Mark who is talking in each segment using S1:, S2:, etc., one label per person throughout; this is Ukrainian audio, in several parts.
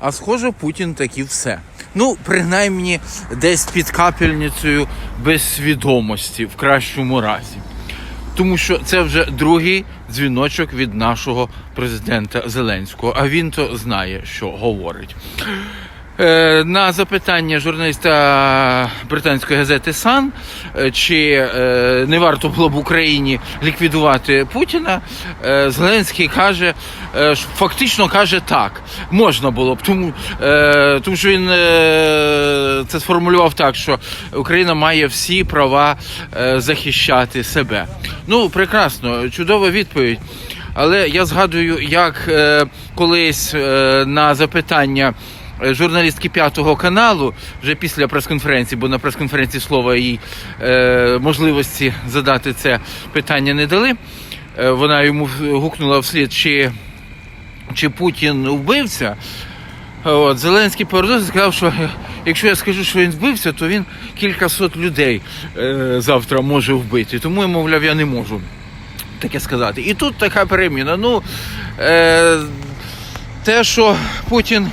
S1: А схоже, Путін таки все. Ну, принаймні, десь під капельницею без свідомості, в кращому разі. Тому що це вже другий дзвіночок від нашого президента Зеленського. А він то знає, що говорить. Е, На запитання журналіста британської газети Сан, е, чи е, не варто було б Україні ліквідувати Путіна, Зеленський каже, фактично каже так, можна було б, тому, тому що він це сформулював так, що Україна має всі права захищати себе. Ну, прекрасно, чудова відповідь. Але я згадую, як колись на запитання журналістки п'ятого каналу вже після прес-конференції, бо на прес-конференції слова їй е, можливості задати це питання не дали. Е, вона йому гукнула вслід, чи, чи Путін вбивця. От, Зеленський повернувся сказав, що е, якщо я скажу, що він вбився, то він кількасот людей е, завтра може вбити. Тому, я, мовляв, я не можу таке сказати. І тут така переміна. Ну, е, те, що Путін е,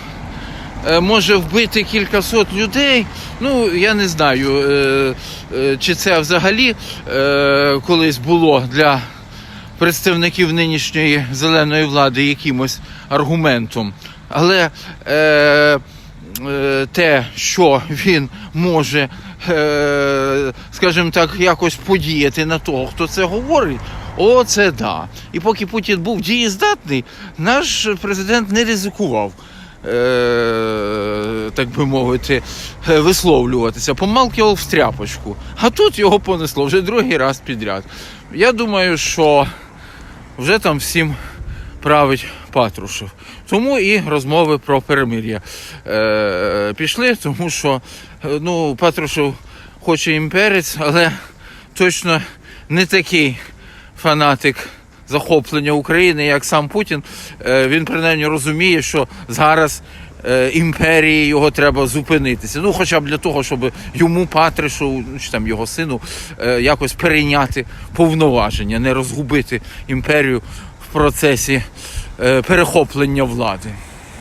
S1: може вбити кількасот людей, ну я не знаю, е, е, чи це взагалі е, колись було для представників нинішньої зеленої влади якимось аргументом. Але е, е, те, що він може, е, скажімо так, якось подіяти на того, хто це говорить, о, це да. І поки Путін був дієздатний, наш президент не ризикував. Е, так би мовити, е, висловлюватися, помалкивав в тряпочку. А тут його понесло вже другий раз підряд. Я думаю, що вже там всім править Патрушев. Тому і розмови про перемир'я е, пішли, тому що ну, Патрушев хоче імперець, але точно не такий фанатик захоплення України, як сам Путін. Е, він принаймні розуміє, що зараз. е, Імперії його треба зупинитися. Ну, хоча б для того, щоб йому Патришу, ну, чи там його сину, е, якось перейняти повноваження, не розгубити імперію в процесі перехоплення влади.